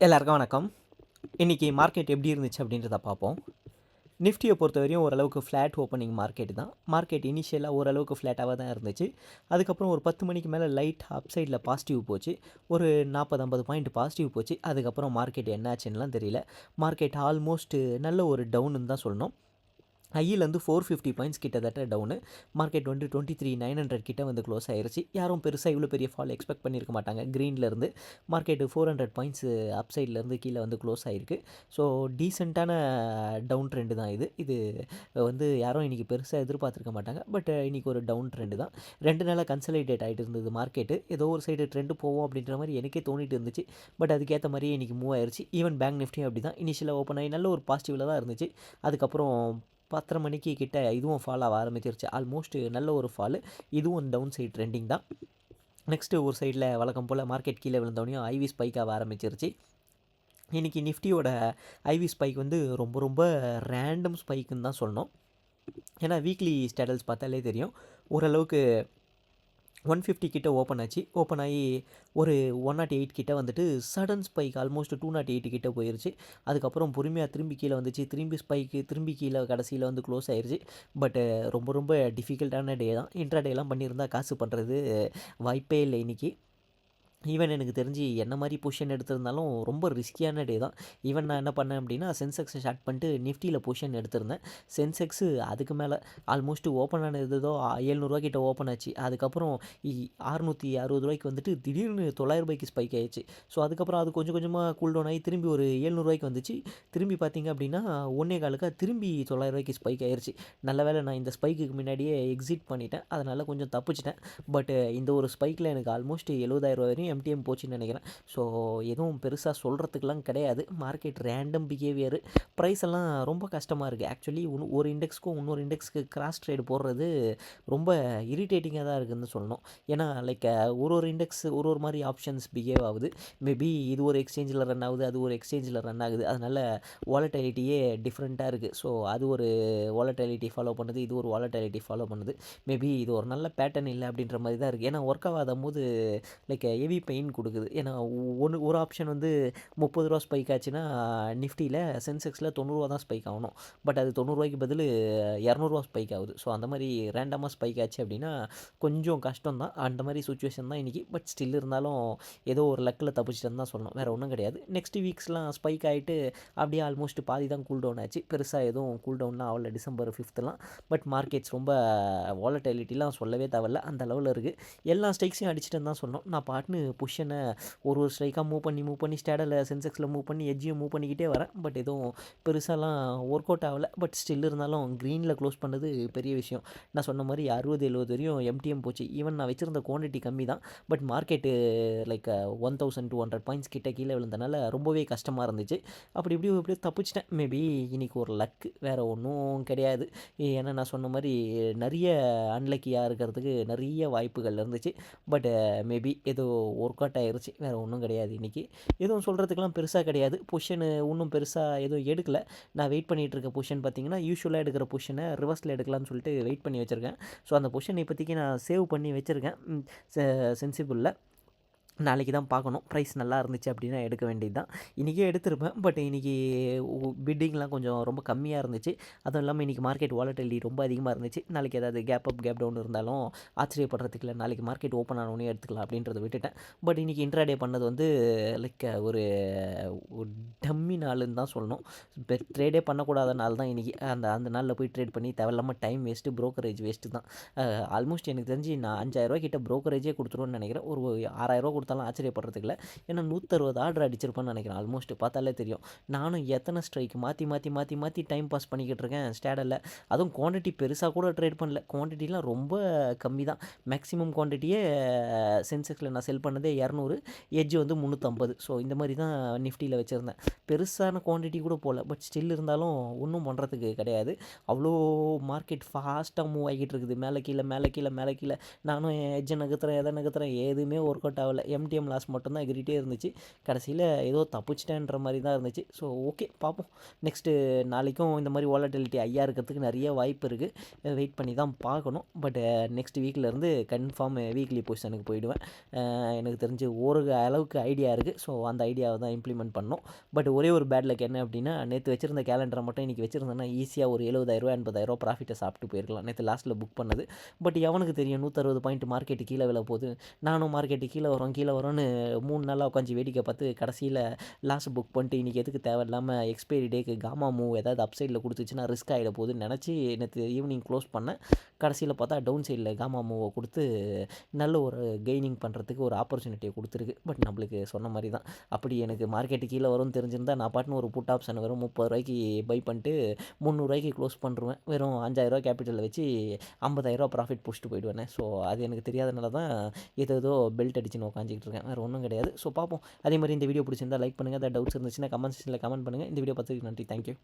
எல்லாருக்கும் வணக்கம். இன்றைக்கி மார்க்கெட் எப்படி இருந்துச்சு அப்படின்றத பார்ப்போம். நிஃப்டியை பொறுத்த வரையும் ஓரளவுக்கு ஃப்ளாட் ஓப்பனிங் மார்க்கெட் தான். மார்க்கெட் இனிஷியலாக ஓரளவுக்கு ஃப்ளாட்டாக தான் இருந்துச்சு. அதுக்கப்புறம் ஒரு பத்து மணிக்கு மேலே லைட் அப்சைடில் பாசிட்டிவ் போச்சு. ஒரு நாற்பது ஐம்பது பாயிண்ட் பாசிட்டிவ் போச்சு. அதுக்கப்புறம் மார்க்கெட் என்னாச்சுன்னெலாம் தெரியல. மார்க்கெட் ஆல்மோஸ்ட் நல்ல ஒரு டவுன்னு தான் சொல்லணும். ஹையிலேருந்து ஃபோர் ஃபிஃப்டி பாயிண்ட்ஸ் கிட்டத்தட்ட டவுனு மார்க்கெட் வந்து டுவெண்ட்டி த்ரீ நைன் ஹண்ட்ரட் கிட்ட வந்து க்ளோஸ் ஆயிருச்சு. யாரும் பெருசாக இவ்வளோ பெரிய ஃபால் எக்ஸ்பெக்ட் பண்ணியிருக்க மாட்டாங்க. க்ரீன்லேருந்து market four hundred points up சைட்லேருந்து கீழே வந்து க்ளோஸ் ஆகிருக்கு ஸோ டீசெண்டான டவுன் ட்ரெண்டு தான் இது. இது வந்து யாரும் இன்றைக்கி பெருசாக எதிர்பார்த்துருக்க மாட்டாங்க. பட் இன்றைக்கி ஒரு டவுன் ட்ரெண்டு தான். ரெண்டு நாளாக கன்சல்டேட் ஆகிட்டு இருந்தது மார்க்கெட்டு ஏதோ ஒரு சைடு ட்ரெண்டு போவோம் அப்படின்ற மாதிரி எனக்கே தோணிட்டு இருந்துச்சு. பட் அதுக்கேற்ற மாதிரியே இன்றைக்கி மூவ் ஆயிருச்சு. ஈவன் பேங்க் நிஃப்டியும் அப்படி தான் இனிஷியலாக ஓப்பன் ஆகி நல்ல ஒரு பாசிட்டிவில் தான் இருந்துச்சு. அதுக்கப்புறம் பத்தரை மணிக்கு கிட்ட இதுவும் ஃபால் ஆக ஆரம்பிச்சிருச்சு. ஆல்மோஸ்ட் நல்ல ஒரு ஃபால் இதுவும் டவுன் சைட் ட்ரெண்டிங் தான். நெக்ஸ்ட்டு ஒரு சைடில் வழக்கம் போல் மார்க்கெட் கீழே விழுந்தோடனையும் ஐவி ஸ்பைக் ஆக ஆரம்பிச்சிருச்சு. இன்றைக்கி நிஃப்டியோட ஐவி ஸ்பைக் வந்து ரொம்ப ரொம்ப ரேண்டம் ஸ்பைக்குன்னு தான் சொல்லணும். ஏன்னா வீக்லி ஸ்டேட்டல்ஸ் பார்த்தாலே தெரியும். ஓரளவுக்கு ஒன் ஃபிஃப்டி கிட்ட ஓப்பன் ஆச்சு. ஓப்பன் ஆகி ஒரு ஒன் நாட் எயிட் கிட்ட வந்துட்டு sudden spike almost two naught eight கிட்ட போயிருச்சு. அதுக்கப்புறம் பொறுமையாக திரும்பி கீழே வந்துச்சு. திரும்பி ஸ்பைக்கு திரும்பி கீழே கடைசியில் வந்து க்ளோஸ் ஆயிடுச்சு பட் ரொம்ப ரொம்ப டிஃபிகல்ட்டான டே தான். இன்ட்ராடேலாம் பண்ணியிருந்தால் காசு பண்ணுறது வாய்ப்பே இல்லை இன்றைக்கி ஈவன் எனக்கு தெரிஞ்சு என்ன மாதிரி பொசிஷன் எடுத்திருந்தாலும் ரொம்ப ரிஸ்கியான டே தான். ஈவன் நான் என்ன பண்ணேன் அப்படின்னா சென்செக்ஸை ஷார்ட் பண்ணிட்டு நிஃப்டியில் பொசிஷன் எடுத்திருந்தேன். சென்செக்ஸு அதுக்கு மேலே ஆல்மோஸ்ட் ஓப்பன் ஆனது ஏழ்நூறுவா கிட்ட ஓப்பன் ஆச்சு. அதுக்கப்புறம் அறுநூற்றி அறுபது ரூபாய்க்கு வந்துட்டு திடீர்னு தொள்ளாயிரம் ரூபாய்க்கு ஸ்பைக் ஆயிடுச்சு. ஸோ அதுக்கப்புறம் அது கொஞ்சம் கொஞ்சமாக கூல் டவுன் ஆகி திரும்பி ஒரு ஏழ்நூறுவாய்க்கு வந்துச்சு. திரும்பி பார்த்தீங்க அப்படின்னா ஒன்றே காலுக்காக திரும்பி தொள்ளாயிரம் ரூபாய்க்கு ஸ்பைக் ஆயிடுச்சு நல்ல வேளை நான் இந்த ஸ்பைக்குக்கு முன்னாடியே எக்ஸிட் பண்ணிட்டேன். அதனால் கொஞ்சம் தப்பிச்சிட்டேன். பட் இந்த ஒரு ஸ்பைக்கில் எனக்கு ஆல்மோஸ்ட் எழுபதாயிரம் வரையும் எம்டிஎம் போச்சுன்னு நினைக்கிறேன். ஸோ எதுவும் பெருசாக சொல்கிறதுக்கெலாம் கிடையாது. மார்க்கெட் ரேண்டம் பிஹேவியர் ப்ரைஸ் எல்லாம் ரொம்ப கஷ்டமாக இருக்குது ஆக்சுவலி ஒரு இண்டெக்ஸ்க்கும் இன்னொரு இண்டெக்ஸ்க்கு கிராஸ் ட்ரேடு போடுறது ரொம்ப இரிட்டேட்டிங்காக தான் இருக்குதுன்னு சொல்லணும். ஏன்னா லைக் ஒரு ஒரு இண்டெக்ஸ் ஒரு ஒரு மாதிரி ஆப்ஷன்ஸ் பிஹேவ் ஆகுது. மேபி இது ஒரு எக்ஸ்சேஞ்சில் ரன் ஆகுது அது ஒரு எக்ஸ்சேஞ்சில் ரன் ஆகுது. அதனால் வாலட்டிலிட்டியே டிஃப்ரெண்ட்டாக இருக்குது ஸோ அது ஒரு வாலட்டிலிட்டி ஃபாலோ பண்ணுது இது ஒரு வாலட்டிலிட்டி ஃபாலோ பண்ணுது. மேபி இது ஒரு நல்ல பேட்டர்ன் இல்லை அப்படின்ற மாதிரி தான் இருக்குது ஏன்னா ஒர்க் ஆகாத போது லைக் ஹெவி பெயின் கொடுக்குது. ஏன்னா ஒன்று ஒரு ஆப்ஷன் வந்து முப்பது ரூபா ஸ்பைக் ஆச்சுன்னா நிஃப்டியில் சென்செக்ஸில் தொண்ணூறுவா தான் ஸ்பைக் ஆகணும். பட் அது தொண்ணூறுரூவாய்க்கு பதில் இரநூறுவா ஸ்பைக் ஆகுது. ஸோ அந்த மாதிரி ரேண்டமாக ஸ்பைக் ஆச்சு அப்படின்னா கொஞ்சம் கஷ்டம் தான். அந்த மாதிரி சுச்சுவேஷன் தான் இன்றைக்கி பட் ஸ்டில் இருந்தாலும் ஏதோ ஒரு லக்கில் தப்பிச்சிட்டேன்னு தான் சொல்லணும். வேறு ஒன்றும் கிடையாது. நெக்ஸ்ட் வீக்ஸ்லாம் ஸ்பைக் ஆகிட்டு அப்படியே ஆல்மோஸ்ட் பாதி தான் கூல் டவுன் ஆச்சு. பெருசாக எதுவும் கூல் டவுன்லாம் ஆகல. டிசம்பர் ஃபிஃப்த்லாம் பட் மார்க்கெட்ஸ் ரொம்ப வாலட்டிலிட்டிலாம் சொல்லவே தேவையில்ல. அந்த லெவலில் இருக்குது எல்லா ஸ்டைக்ஸையும் அடிச்சிட்டேன்னு தான் சொல்லணும். நான் பாட்டுன்னு பொஷனை ஒரு ஒரு ஸ்ட்ரைக்காக மூவ் பண்ணி மூவ் பண்ணி ஸ்டேடில் சென்செக்ஸில் மூவ் பண்ணி எஜ்ஜியும் மூவ் பண்ணிக்கிட்டே வரேன். பட் எதுவும் பெருசாலாம் ஒர்க் அவுட் ஆகலை. பட் ஸ்டில் இருந்தாலும் க்ரீனில் க்ளோஸ் பண்ணது பெரிய விஷயம். நான் சொன்ன மாதிரி அறுபது எழுபது வரையும் எம்டிஎம் போச்சு. ஈவன் நான் வச்சுருந்த குவான்டிட்டி கம்மி தான். But market like one thousand two hundred points கிட்ட கீழே விழுந்தனால ரொம்பவே கஷ்டமாக இருந்துச்சு. அப்படி இப்படி இப்படி தப்பிச்சிட்டேன். மேபி இன்றைக்கி ஒரு லக்கு வேறு ஒன்றும் கிடையாது. ஏன்னா நான் சொன்ன மாதிரி நிறைய அன்லக்கியாக இருக்கிறதுக்கு நிறைய வாய்ப்புகள் இருந்துச்சு. பட் மேபி ஏதோ ஒர்க் அவுட் ஆயிடுச்சு வேறு ஒன்றும் கிடையாது இன்றைக்கி எதுவும் சொல்கிறதுக்கெலாம் பெருசாக கிடையாது. பொஷனு ஒன்றும் பெருசாக எதுவும் எடுக்கலை. நான் வெயிட் பண்ணிகிட்டு இருக்க பொஷன் பார்த்தீங்கன்னா யூஸ்வலாக எடுக்கிற பொஷனை ரிவர்ஸில் எடுக்கலாம்னு சொல்லிட்டு வெயிட் பண்ணி வச்சுருக்கேன். ஸோ அந்த பொஷன் இப்போதைக்கு நான் சேவ் பண்ணி வச்சுருக்கேன். சென்சிபிளில் நாளைக்கு தான் பார்க்கணும். ப்ரைஸ் நல்லா இருந்துச்சு அப்படின்னா எடுக்க வேண்டியது தான் இன்றைக்கே எடுத்திருப்பேன் பட் இன்றைக்கி பிட்டிங்லாம் கொஞ்சம் ரொம்ப கம்மியாக இருந்துச்சு. அதுவும் இல்லாமல் இன்றைக்கி மார்க்கெட் வாலட்டிலிட்டி ரொம்ப அதிகமாக இருந்துச்சு. நாளைக்கு ஏதாவது கேப் அப் கேப் டவுன் இருந்தாலும் ஆச்சரியப்படுறதுக்கு இல்லை நாளைக்கு மார்க்கெட் ஓப்பன் ஆனோடனே எடுத்துக்கலாம் அப்படின்றத விட்டுட்டேன். பட் இன்றைக்கி இன்ட்ராடே பண்ணது வந்து லைக் ஒரு டம்மி நாளுன்னு தான் சொல்லணும். ட்ரேடே பண்ணக்கூடாத நாள் தான் இன்றைக்கி அந்த அந்த நாளில் போய் ட்ரேட் பண்ணி தேவையில்லாமல் டைம் வேஸ்ட்டு ப்ரோக்கரேஜ் வேஸ்ட்டு தான். ஆல்மோஸ்ட் எனக்கு தெரிஞ்சு நான் அஞ்சாயிரரூவா கிட்ட ப்ரோக்கரேஜே கொடுத்துருவோன்னு நினைக்கிறேன். ஒரு ஆறாயிரரூவா கொடுத்தாலும் ஆச்சரியப்படுறதுக்கு இல்லை. ஏன்னா நூற்றறுபது ஆர்டர் அடிச்சிருப்பேன்னு நினைக்கிறேன். ஆல்மோஸ்ட் பார்த்தாலே தெரியும். நானும் எத்தனை ஸ்ட்ரைக் மாற்றி மாற்றி மாற்றி மாற்றி டைம் பாஸ் பண்ணிக்கிட்டு இருக்கேன். ஸ்டேடலில் அதுவும் குவான்டிட்டி பெருசாக கூட ட்ரேட் பண்ணல. குவான்டிட்டிலாம் ரொம்ப கம்மி தான் மேக்ஸிமம் குவான்டிட்டியே சென்செக்ஸில் நான் செல் பண்ணதே இரநூறு. எட்ஜ் வந்து முந்நூற்றம்பது ஸோ இந்த மாதிரி தான் நிஃப்டியில் வச்சுருந்தேன். பெருசான குவான்டிட்டி கூட போகல பட் ஸ்டில் இருந்தாலும் ஒன்றும் பண்ணுறதுக்கு கிடையாது. அவ்வளோ மார்க்கெட் ஃபாஸ்ட்டாக மூவ் ஆகிட்டு இருக்குது. மேலே கீழே மேலே கீழே மேலே கீழே. நானும் எஜ்ஜை நகர்த்துறேன் எதை நகர்த்துறேன் எதுவுமே ஒர்க் அவுட் ஆகலை. எம்டிஎம் லாஸ் மட்டும்தான் எகிரிட்டே இருந்துச்சு. கடைசியில் ஏதோ தப்பிச்சிட்டேன்ற மாதிரி தான் இருந்துச்சு. ஸோ ஓகே பார்ப்போம் நெக்ஸ்ட்டு நாளைக்கும் இந்த மாதிரி வாலட்டிலிட்டி ஐயா இருக்கிறதுக்கு நிறைய வாய்ப்பு இருக்குது வெயிட் பண்ணி தான் பார்க்கணும் பட் நெக்ஸ்ட் வீக்லேருந்து கன்ஃபார்ம் வீக்லி பொசிஷனுக்கு போயிடுவேன். எனக்கு தெரிஞ்சு ஒரு அளவுக்கு ஐடியா இருக்குது ஸோ அந்த ஐடியாவை தான் இம்ப்ளிமெண்ட் பண்ணோம். பட் ஒரே ஒரு பேட் லக் என்ன அப்படின்னா நேற்று வச்சிருந்த கேலண்டரை மட்டும் இன்றைக்கி வச்சிருந்தேன்னா ஈஸியாக ஒரு எழுபதாயிரரூவா எண்பதாயிரரூவா ப்ராஃபிட்டை சாப்பிட்டு போயிருக்கலாம். நேற்று லாஸ்ட்டில் புக் பண்ணது. பட் எவனுக்கு தெரியும்? நூற்றறுபது பாயிண்ட் மார்க்கெட்டு கீழே விழ போகுது நானும் மார்க்கெட்டு கீழே வரும் கீழே கீழே வரும்னு மூணு நாளாக உட்காந்து வேடிக்கை பார்த்து கடைசியில் லாஸ்ட் புக் பண்ணிட்டு இன்றைக்கி எதுக்கு தேவையில்லாமல் எக்ஸ்பைரி டேக்கு காமா மூவ் ஏதாவது அப் சைடில் கொடுத்துச்சுன்னா ரிஸ்க் ஆகிட போகுதுன்னு நினச்சி நேற்று ஈவினிங் க்ளோஸ் பண்ணேன். கடைசியில் பார்த்தா டவுன் சைடில் காமா மூவை கொடுத்து நல்ல ஒரு கெய்னிங் பண்ணுறதுக்கு ஒரு ஆப்பர்ச்சுனிட்டியை கொடுத்துருக்கு. பட் நம்மளுக்கு சொன்ன மாதிரி தான் அப்படி எனக்கு மார்க்கெட்டு கீழே வரும்னு தெரிஞ்சிருந்தால் நான் பாட்டுன்னு ஒரு புட் ஆப்ஷன் வரும் முப்பது ரூபாய்க்கு பை பண்ணிட்டு முந்நூறுரூவாய்க்கு க்ளோஸ் பண்ணுருவேன். வெறும் அஞ்சாயிரரூவா கேபிட்டலில் வச்சு ஐம்பதாயிரரூவா ப்ராஃபிட் பிடிச்சிட்டு போயிடுவேன். ஸோ அது எனக்கு தெரியாதனால தான் ஏதோ பெல்ட் அடிச்சுன்னு உட்காந்துக்கிட்டு இருக்கேன் வேறு ஒன்றும் கிடையாது. ஸோ பார்ப்போம். அதே மாதிரி இந்த வீடியோ பிடிச்சிருந்தா லைக் பண்ணுங்கள் ஏதாவது டவுட்ஸ் இருந்துச்சுன்னா கமெண்ட் செக்ஷனில் கமெண்ட் பண்ணுங்கள் இந்த வீடியோ பார்த்துக்கு நன்றி. தேங்க்யூ